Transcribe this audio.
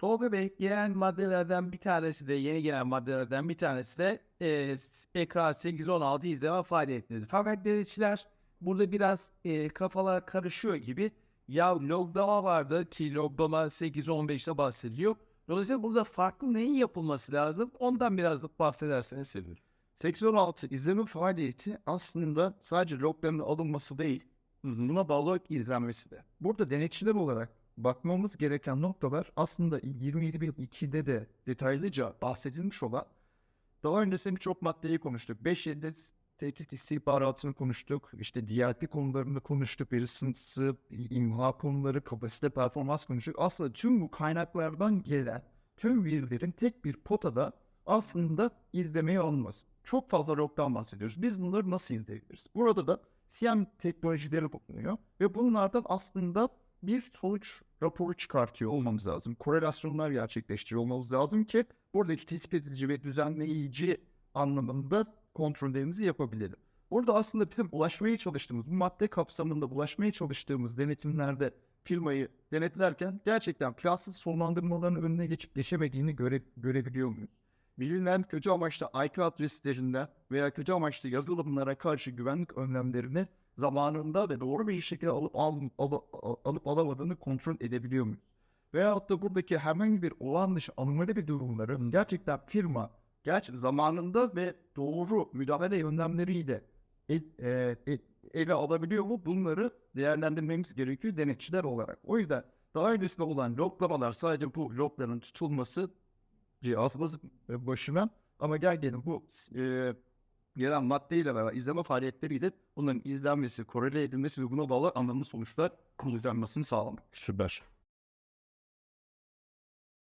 Tolga Bey gelen maddelerden bir tanesi de yeni gelen maddelerden bir tanesi de e, ekran 8-16 izleme faaliyetleri. Fakat denetçiler burada biraz e, kafalar karışıyor gibi. Ya logdama vardı ki logdama 8-15'te bahsediliyor. Dolayısıyla burada farklı neyin yapılması lazım? Ondan biraz da bahsederseniz sevinirim. 86 izleme faaliyeti aslında sadece logların alınması değil, buna bağlı izlenmesi de. Burada denetçiler olarak bakmamız gereken noktalar aslında 27.2'de de detaylıca bahsedilmiş olan daha öncesinde birçok maddeyi konuştuk. 5 yılda tehdit istihbaratını konuştuk. İşte DLP konularını konuştuk. Veri sıntısı, imha konuları, kapasite performans konuştuk. Aslında tüm bu kaynaklardan gelen tüm verilerin tek bir potada aslında izlemeye alınması. Çok fazla logdan bahsediyoruz. Biz bunları nasıl izleyebiliriz? Burada da CM teknolojileri bulunuyor ve bunlardan aslında bir sonuç raporu çıkartıyor olmamız lazım. Korelasyonlar gerçekleştiriyor olmamız lazım ki buradaki tespit edici ve düzenleyici anlamında kontrollerimizi yapabilelim. Burada aslında bizim ulaşmaya çalıştığımız, bu madde kapsamında ulaşmaya çalıştığımız denetimlerde firmayı denetlerken gerçekten plansız sonlandırmaların önüne geçip geçemediğini göre, görebiliyor muyuz? Bilinen kötü amaçlı IP adreslerinden veya kötü amaçlı yazılımlara karşı güvenlik önlemlerini zamanında ve doğru bir şekilde alıp, al, al, al, alıp alamadığını kontrol edebiliyor muyuz? Veyahut da buradaki herhangi bir olağan dışı anomali bir durumları gerçekten firma gerçi zamanında ve doğru müdahale önlemleriyle el, e, el, ele alabiliyor mu? Bunları değerlendirmemiz gerekiyor denetçiler olarak. O yüzden daha öncesinde olan loglamalar sadece bu logların tutulması cihazımız başına ama gel gelin bu e, gelen maddeyle beraber izleme faaliyetleriyle bunların izlenmesi, korele edilmesi ve buna bağlı anlamlı sonuçlar izlenmesini sağlamak. Süper.